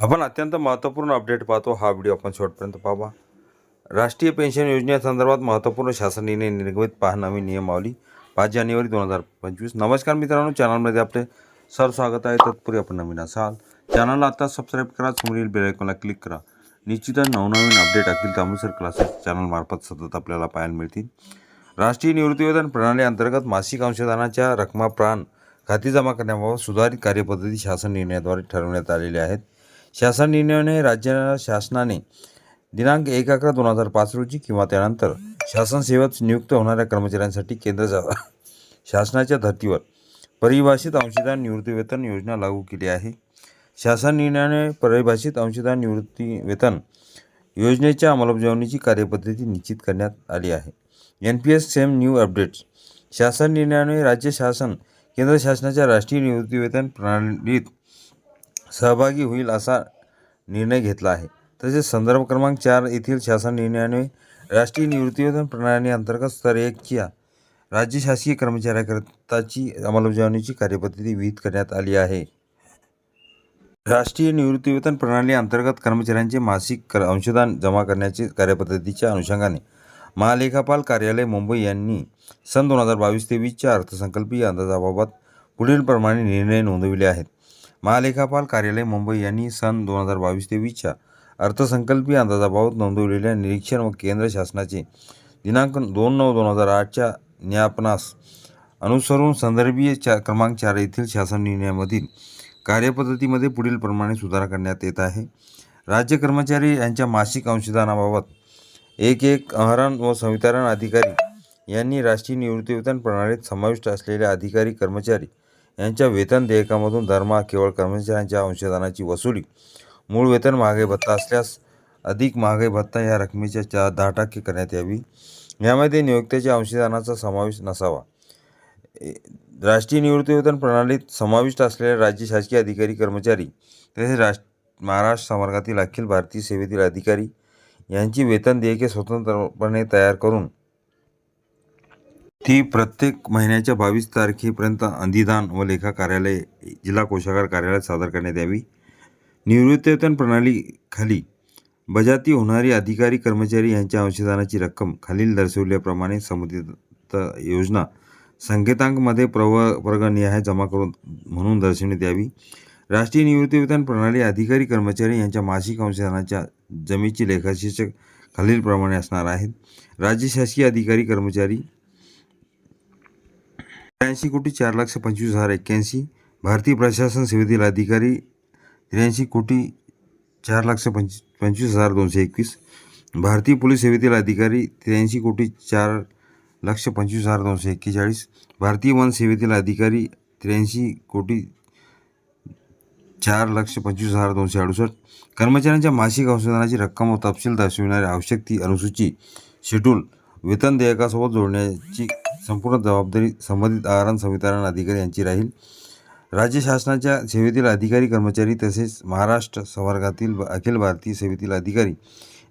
आपण अत्यंत महत्त्वपूर्ण अपडेट पाहतो. हा व्हिडिओ आपण शेवटपर्यंत पाहावा राष्ट्रीय पेन्शन योजनेसंदर्भात महत्त्वपूर्ण शासन निर्णय निर्गमित पहा नवीन नियमावली पाच जानेवारी दोन हजार पंचवीस. नमस्कार मित्रांनो चॅनलमध्ये आपले सर स्वागत आहे. तत्पूर्वी आपण नवीन असाल चॅनलला आता सबस्क्राईब करा समोरील बेलायकॉनला क्लिक करा. निश्चितच नवनवीन अपडेट अखिल तामुसर क्लासेस चॅनलमार्फत सतत आपल्याला पाहायला मिळतील. राष्ट्रीय निवृत्तीवेतन प्रणाली अंतर्गत मासिक अंशदानाच्या रकमा प्राण खाती जमा करण्याबाबत सुधारित कार्यपद्धती शासन निर्णयाद्वारे ठरवण्यात आलेल्या आहेत. शासन निर्णयाने राज्य शासनाने दिनांक एक अकरा दोन हजार पाच रोजी किंवा त्यानंतर शासन सेवेत नियुक्त होणाऱ्या कर्मचाऱ्यांसाठी केंद्र शासनाच्या धर्तीवर परिभाषित अंशदान निवृत्तीवेतन योजना लागू केली आहे. शासन निर्णयाने परिभाषित अंशदान निवृत्ती वेतन योजनेच्या अंमलबजावणीची कार्यपद्धती निश्चित करण्यात आली आहे. N P S same new updates. शासन निर्णयाने राज्य शासन केंद्र शासनाच्या राष्ट्रीय निवृत्तीवेतन प्रणालीत सहभागी होईल असा निर्णय घेतला आहे. तसेच संदर्भ क्रमांक चार येथील शासन निर्णयाने राष्ट्रीय निवृत्तीवेतन प्रणाली अंतर्गत स्तर एकच्या राज्य शासकीय कर्मचाऱ्याकरताची अंमलबजावणीची कार्यपद्धती विहित करण्यात आली आहे. राष्ट्रीय निवृत्तीवेतन प्रणाली अंतर्गत कर्मचाऱ्यांचे मासिक कर अंशदान जमा करण्याचे कार्यपद्धतीच्या अनुषंगाने महालेखापाल कार्यालय मुंबई यांनी सन दोन हजार बावीस तेवीसच्या अर्थसंकल्पीय अंदाजाबाबत पुढीलप्रमाणे निर्णय नोंदविले आहेत. महालेखापाल कार्यालय मुंबई यांनी सन दोन हजार बावीस तेवीसच्या अर्थसंकल्पीय अंदाजाबाबत नोंदवलेल्या निरीक्षण व केंद्र शासनाचे दिनांक दोन नऊ दोन हजार आठच्या ज्ञापनास अनुसरून संदर्भीय चा क्रमांक चार येथील शासन निर्णयामधील कार्यपद्धतीमध्ये पुढील प्रमाणे सुधारणा करण्यात येत आहे. राज्य कर्मचारी यांच्या मासिक अंशदानाबाबत एक एक अहरण व संवितरण अधिकारी यांनी राष्ट्रीय निवृत्तीवेतन प्रणालीत समाविष्ट असलेल्या अधिकारी कर्मचारी यांच्या वेतन देयकामधून दरमहा केवळ कर्मचाऱ्यांच्या अंशदानाची वसुली. मूळ वेतन महागाई भत्ता असल्यास अधिक महागाई भत्ता या रकमेच्या चा दहा टक्के करण्यात यावी. यामध्ये नियोक्त्याच्या अंशदानाचा समावेश नसावा. ए- राष्ट्रीय निवृत्तीवेतन प्रणालीत समाविष्ट असलेले राज्य शासकीय अधिकारी कर्मचारी तसेच राष्ट्र महाराष्ट्र संवर्गातील अखिल भारतीय सेवेतील अधिकारी यांची वेतन देयके स्वतंत्रपणे तयार करून ती प्रत्येक महिन्याच्या बावीस तारखेपर्यंत अधिदान व लेखा कार्यालय जिल्हा कोषागार कार्यालयात सादर करण्यात यावी. निवृत्तीवेतन प्रणालीखाली बजाती होणारी अधिकारी कर्मचारी यांच्या अंशदानाची रक्कम खालील दर्शवल्याप्रमाणे संबंधित योजना संकेतांकमध्ये प्रव वर्गनिहाय जमा करून म्हणून दर्शविण्यात यावी. राष्ट्रीय निवृत्तीवेतन प्रणाली अधिकारी कर्मचारी यांच्या मासिक अंशदानाच्या जमेची लेखाशीर्षक खालीलप्रमाणे असणार आहेत. राज्य शासकीय अधिकारी कर्मचारी त्र्याऐंशी कोटी चार लाख पंचवीस हजार एक्क्याऐंशी. भारतीय प्रशासन सेवेतील अधिकारी त्र्याऐंशी कोटी चार लाख पंच पंचवीस हजार दोनशे एकवीस. भारतीय पोलीस सेवेतील अधिकारी त्र्याऐंशी कोटी चार लक्ष पंचवीस हजार दोनशे एक्केचाळीस. भारतीय वन सेवेतील अधिकारी त्र्याऐंशी कोटी चार लक्ष पंचवीस हजार दोनशे अडुसष्ट. कर्मचाऱ्यांच्या मासिक अंशदानाची रक्कम व तपशील दर्शविणारी आवश्यक ती अनुसूची शेड्यूल वेतन देयकासोबत जोडण्याची संपूर्ण जबाबदारी संबंधित आहारण संवितरण अधिकारी यांची राहील. राज्य शासनाच्या सेवेतील अधिकारी कर्मचारी तसेच महाराष्ट्र संवर्गातील अखिल भारतीय सेवेतील अधिकारी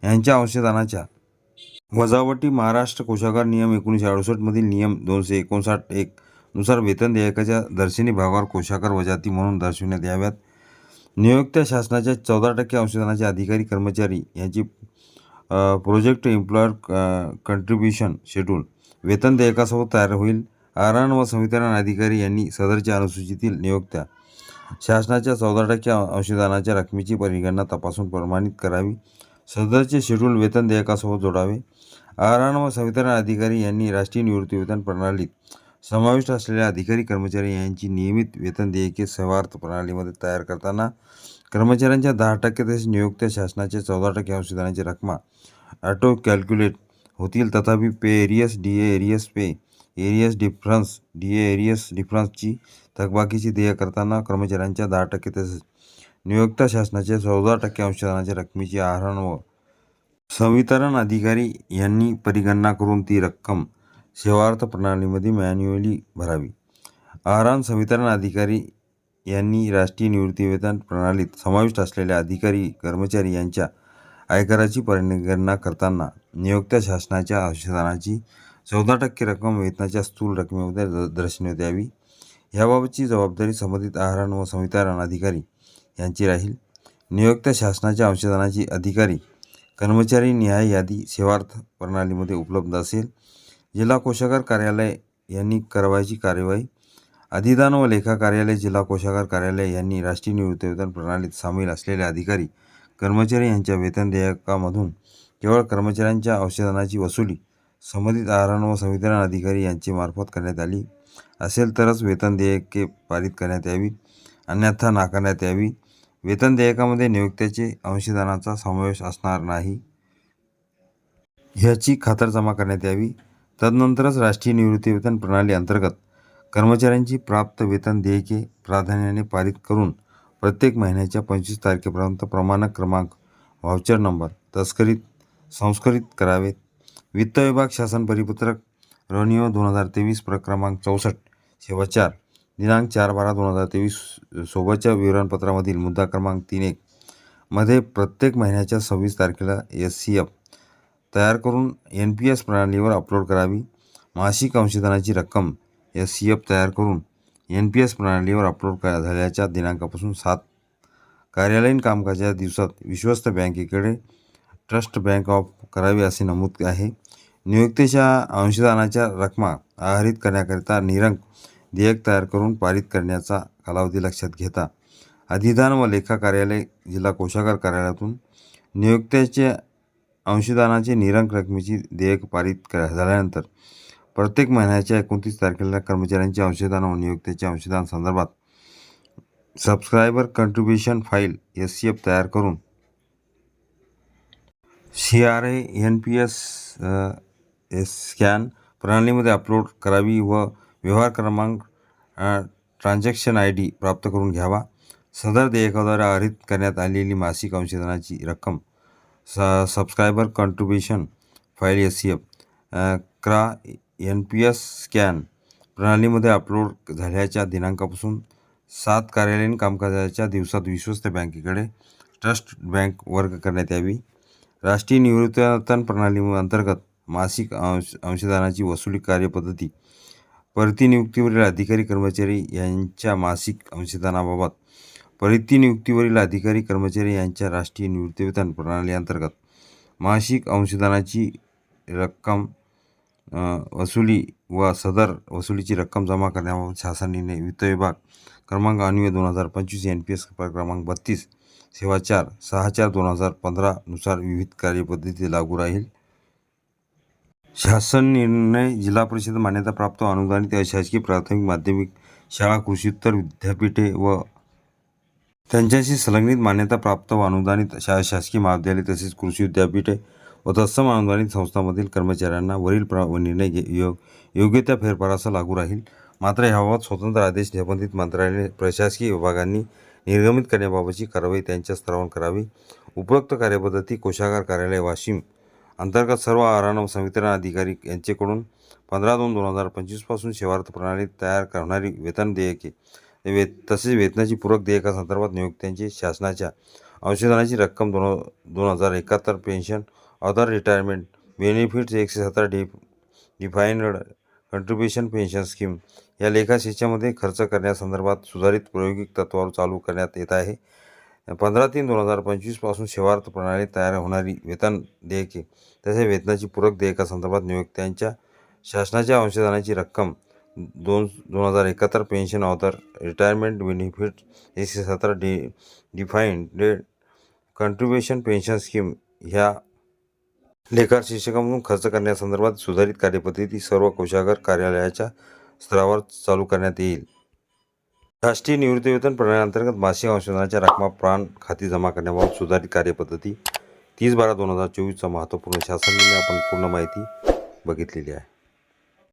यांच्या अंशदानाच्या वजावटी महाराष्ट्र कोशागार नियम एकोणीसशे अडुसष्टमधील नियम दोनशे एकोणसाठ एक नुसार वेतन देयकाच्या दर्शनी भागावर कोशागार वजाती म्हणून दर्शविण्यात याव्यात. नियोक्त्या शासनाच्या चौदा टक्के अंशदानाचे अधिकारी कर्मचारी यांची प्रोजेक्ट एम्प्लॉयर कंट्रीब्युशन शेड्यूल वेतन देयकासोबत तयार होईल. आरण व संवितरण अधिकारी यांनी सदरच्या अनुसूचीतील नियोक्त्या शासनाच्या चौदा टक्के अंशदानाच्या रकमेची परिगणना तपासून प्रमाणित करावी. सदरचे शेड्यूल वेतन देयकासोबत जोडावे. आरण व संवितरण अधिकारी यांनी राष्ट्रीय निवृत्तीवेतन प्रणालीत समाविष्ट असलेल्या अधिकारी कर्मचारी यांची नियमित वेतन देयके सेवार्थ प्रणालीमध्ये तयार करताना कर्मचाऱ्यांच्या दहा टक्के तसेच नियुक्त्या शासनाच्या चौदा टक्के अंशदानाची रकमा ऑटो कॅल्क्युलेट होतील. तथापि pay arrears D A arrears pay arrears difference D A arrears डिफरन्सची थकबाकीची देय करताना कर्मचाऱ्यांच्या दहा टक्के तसेच नियुक्त शासनाच्या चौदा टक्के अंशदानाच्या रकमेची आहरण व संवितरण अधिकारी यांनी परिगणना करून ती रक्कम सेवार्थ प्रणालीमध्ये मॅन्युअली भरावी. आहरण संवितरण अधिकारी यांनी राष्ट्रीय निवृत्तीवेतन प्रणालीत समाविष्ट असलेल्या अधिकारी कर्मचारी यांच्या आयकराची परिगणना करताना नियुक्त शासनाच्या अंशदानाची चौदा टक्के रक्कम वेतनाच्या स्थूल रकमेमध्ये द- दर्शवण्यात यावी. याबाबतची जबाबदारी संबंधित आहारण व संवितरण अधिकारी यांची राहील. नियोक्त्या शासनाच्या अंशदानाची अधिकारी कर्मचारी न्याय यादी सेवार्थ प्रणालीमध्ये उपलब्ध असेल. जिल्हा कोषागार कार्यालय यांनी करवायची कार्यवाही अधिदान व लेखा कार्यालय जिल्हा कोषागार कार्यालय यांनी राष्ट्रीय निवृत्तीवेतन प्रणालीत सामील असलेले अधिकारी कर्मचारी यांच्या वेतन देयकामधून केवळ कर्मचाऱ्यांच्या औषधांची वसुली संबंधित आहारण व संविधान अधिकारी यांचे मार्फत करण्यात आली असेल तरच वेतन देयके पारित करण्यात यावी. अन्यथा नाकारण्यात यावी. वेतन देयकामध्ये नियुक्त्याचे अंशदानाचा समावेश असणार नाही. ह्याची खातरजमा करण्यात यावी. तदनंतरच राष्ट्रीय निवृत्तीवेतन प्रणाली अंतर्गत कर्मचाऱ्यांची प्राप्त वेतन देयके प्राधान्याने पारित करून प्रत्येक महिन्याच्या पंचवीस तारखेपर्यंत प्रमाणक क्रमांक व्हाउचर नंबर तस्करीत संस्कृत करावेत. वित्त विभाग शासन परिपत्रक रोनिओ दोन हजार तेवीस प्र क्रमांक चौसष्ट सेवा चार. दिनांक चार बारा दोन हजार तेवीस सोबतच्या विवरणपत्रामधील मुद्दा क्रमांक तीन एक. मध्ये प्रत्येक महिन्याच्या सव्वीस तारखेला एस सी एफ तयार करून एन पी एस प्रणालीवर अपलोड करावी. मासिक अंशदानाची रक्कम एस सी एफ तयार करून एन पी एस प्रणालीवर अपलोड करा झाल्याच्या दिनांकापासून सात. कार्यालयीन कामकाजाच्या दिवसात विश्वस्त बँकेकडे ट्रस्ट बँक ऑफ करावी असे नमूद आहे. नियुक्तीच्या अंशदानाच्या रकमा आहरित करण्याकरिता निरंक देयक तयार करून पारित करण्याचा कालावधी लक्षात घेता. अधिदान व लेखा कार्यालय जिल्हा कोषागार कार्यालयातून नियुक्त्याचे अंशदानाचे निरंक रकमेची देयक पारित करा झाल्यानंतर प्रत्येक महिन्याच्या एकोणतीस तारखेला कर्मचाऱ्यांचे अंशदान व नियुक्त्याचे अंशदान संदर्भात subscriber contribution file S C F तयार करून C R A N P S S scan प्रणालीमध्ये अपलोड करावी व व्यवहार क्रमांक ट्रान्झॅक्शन आय डी प्राप्त करून घ्यावा. सदर देयकाद्वारे आहरित करण्यात आलेली मासिक अंशदानाची रक्कम स subscriber contribution file S C F CRA N P S scan प्रणालीमध्ये अपलोड झाल्याच्या दिनांकापासून सात कार्यालयीन कामकाजाच्या दिवसात विश्वस्त बँकेकडे ट्रस्ट बँक वर्ग करण्यात यावी. राष्ट्रीय निवृत्तीवेतन प्रणाली अंतर्गत मासिक अंश अंशदानाची वसुली कार्यपद्धती परतीनियुक्तीवरील अधिकारी कर्मचारी यांच्या मासिक अंशदानाबाबत परतीनियुक्तीवरील अधिकारी कर्मचारी यांच्या राष्ट्रीय निवृत्तीवेतन प्रणाली अंतर्गत मासिक अंशदानाची रक्कम वसुली व सदर वसुलीची रक्कम जमा करण्याबाबत शासन निर्णय वित्त विभाग क्रमांक अन्वय दोन हजार पंचवीस एन पी एस क्रमांक बत्तीस सेवा चार सहा चार दोन हजार पंधरानुसार विविध कार्यपद्धती लागू राहील. शासन निर्णय जिल्हा परिषद मान्यताप्राप्त अनुदानित अशासकीय प्राथमिक माध्यमिक शाळा कृषीत्तर विद्यापीठे व त्यांच्याशी संलग्नित मान्यताप्राप्त व अनुदानित शा शासकीय महाविद्यालय तसेच कृषी विद्यापीठे व तत्सम अनुदानित संस्थांमधील कर्मचाऱ्यांना वरील प्र निर्णय घे योग योग्य त्या फेरफारासह लागू राहील. मात्र याबाबत स्वतंत्र आदेश संबंधित मंत्रालय प्रशासकीय विभागांनी निर्गमित करण्याबाबतची कारवाई त्यांच्या स्तरावर करावी. उपरोक्त कार्यपद्धती कोषागार कार्यालय वाशिम अंतर्गत सर्व आराम संवितरण अधिकारी यांचेकडून पंधरा दोन दोन हजार पंचवीसपासून सेवार्थ प्रणाली तयार करणारी वेतन देयके वेत तसेच वेतनाची पूरक देयकासंदर्भात नियुक्त्यांची शासनाच्या अंशदानाची रक्कम दोन दोन हजार एकाहत्तर पेन्शन अदर रिटायरमेंट बेनिफिट्स एकशे सतरा डि डिफाईनड कंट्रीब्युशन पेन्शन स्कीम या लेखाशेच्यामध्ये खर्च करण्यासंदर्भात सुधारित प्रायोगिक तत्वावर चालू करण्यात येत आहे. पंधरा तीन दोन हजार पंचवीसपासून सेवार्थ प्रणाली तयार होणारी वेतन देयके तसेच वेतनाची पूरक देयकासंदर्भात नियुक्त्यांच्या शासनाच्या अंशदानाची रक्कम दोन दोन हजार एकाहत्तर पेन्शन ऑथर रिटायरमेंट बेनिफिट एकशे सतरा डि डिफाईन्ड कंट्रीब्युशन पेन्शन स्कीम ह्या लेखा शिक्षकांमधून खर्च करण्यासंदर्भात सुधारित कार्यपद्धती सर्व कोषागार कार्यालयाच्या स्तरावर चालू करण्यात येईल. राष्ट्रीय निवृत्तीवेतन प्रणालीअंतर्गत मासिक अंशदानाच्या रकमा प्राण खाती जमा करण्याबाबत सुधारित कार्यपद्धती तीस बारा दोन हजार चोवीसचा महत्त्वपूर्ण शासन निर्णय आपण पूर्ण माहिती बघितलेली आहे.